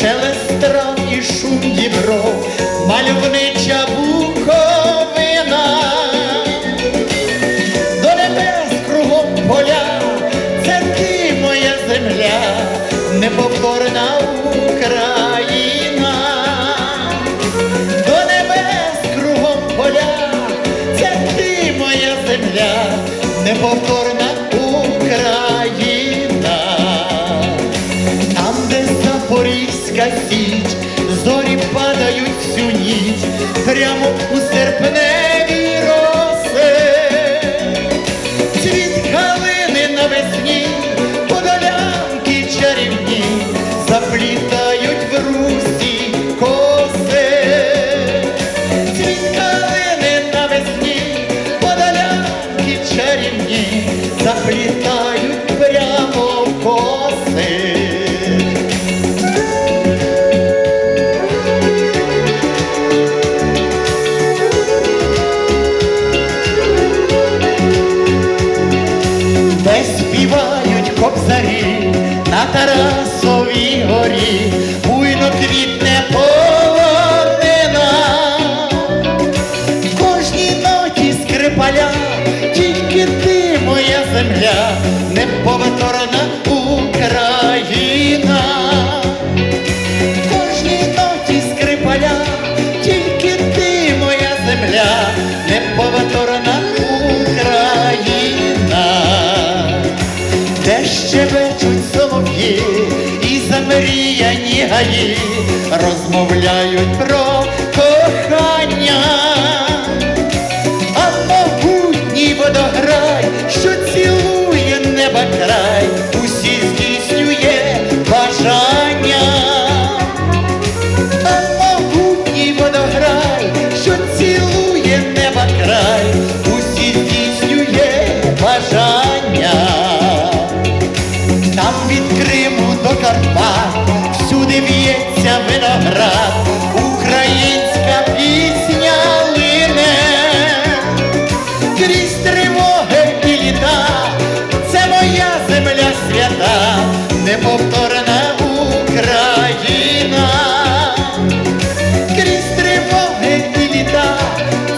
шелест трав і шум дібров, мальовнича буковина, до небес кругом поля, це ти моя земля, неповторна Україна, до небес кругом поля, це ти моя земля, неповторна Запорізька зорі падають всю ніч, прямо у серпневі роси. Цвіт калини навесні, подолянки чарівні, заплітають в русі коси. Цвіт калини навесні, подолянки чарівні, заплітають прямо в коси. Співають кобзарі на Тарасовій горі, буйно квітне полонина. В кожній ноті скрипаля, тільки ти, моя земля, неповторна Україна. В кожній ноті скрипаля, тільки ти, моя земля, неповторна щебечуть солов'ї і замріяні гаї розмовляють про. земля свята, неповторна Україна, крізь тривоги і літа,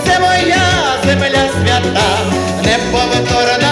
це моя земля свята, неповторна.